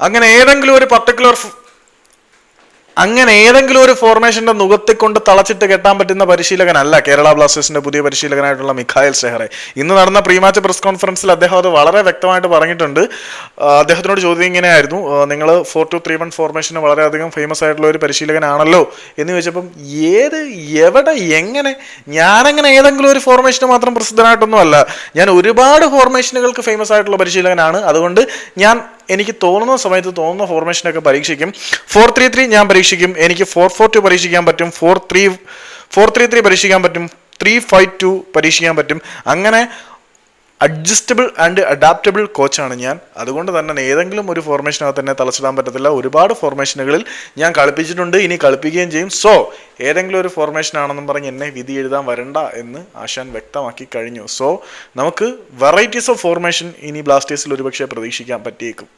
അങ്ങനെ ഏതെങ്കിലും ഒരു പർട്ടിക്കുലർ അങ്ങനെ ഏതെങ്കിലും ഒരു ഫോർമേഷന്റെ നുകത്തി കൊണ്ട് തളച്ചിട്ട് കെട്ടാൻ പറ്റുന്ന പരിശീലകനല്ല കേരള ബ്ലാസ്റ്റേഴ്സിന്റെ പുതിയ പരിശീലകനായിട്ടുള്ള മിഖായൽ സെഹറെ ഇന്ന് നടന്ന പ്രീ മാച്ച് പ്രസ് കോൺഫറൻസിൽ അദ്ദേഹം അത് വളരെ വ്യക്തമായിട്ട് പറഞ്ഞിട്ടുണ്ട്. അദ്ദേഹത്തിനോട് ചോദ്യം ഇങ്ങനെയായിരുന്നു. നിങ്ങൾ ഫോർ ടു ത്രീ വൺ ഫോർമേഷന് വളരെയധികം ഫേമസ് ആയിട്ടുള്ള ഒരു പരിശീലകനാണല്ലോ എന്ന് ചോദിച്ചപ്പം ഏത് എവിടെ എങ്ങനെ? ഞാനങ്ങനെ ഏതെങ്കിലും ഒരു ഫോർമേഷന് മാത്രം പ്രസിദ്ധനായിട്ടൊന്നും അല്ല ഞാൻ ഒരുപാട് ഫോർമേഷനുകൾക്ക് ഫേമസ് ആയിട്ടുള്ള പരിശീലകനാണ്. അതുകൊണ്ട് ഞാൻ എനിക്ക് തോന്നുന്ന സമയത്ത് തോന്നുന്ന ഫോർമേഷനൊക്കെ പരീക്ഷിക്കും. ഫോർ ത്രീ ത്രീ ഞാൻ പരീക്ഷിക്കും. എനിക്ക് ഫോർ ഫോർ ടു പരീക്ഷിക്കാൻ പറ്റും. Four three four three three പരീക്ഷിക്കാൻ പറ്റും. ത്രീ ഫൈവ് ടു പരീക്ഷിക്കാൻ പറ്റും. അങ്ങനെ അഡ്ജസ്റ്റബിൾ ആൻഡ് അഡാപ്റ്റബിൾ കോച്ചാണ് ഞാൻ. അതുകൊണ്ട് തന്നെ ഏതെങ്കിലും ഒരു ഫോർമേഷനകത്ത് തന്നെ തളച്ചിടാൻ പറ്റത്തില്ല. ഒരുപാട് ഫോർമേഷനുകളിൽ ഞാൻ കളിപ്പിച്ചിട്ടുണ്ട്. ഇനി കളിപ്പിക്കുകയും ചെയ്യും. സോ ഏതെങ്കിലും ഒരു ഫോർമേഷൻ ആണെന്നും പറഞ്ഞ് എന്നെ വിധി എഴുതാൻ വരണ്ട എന്ന് ആശാൻ വ്യക്തമാക്കി കഴിഞ്ഞു. സോ നമുക്ക് വെറൈറ്റീസ് ഓഫ് ഫോർമേഷൻ ഇനി ബ്ലാസ്റ്റേഴ്സിൽ ഒരുപക്ഷെ പ്രതീക്ഷിക്കാൻ പറ്റിയേക്കും.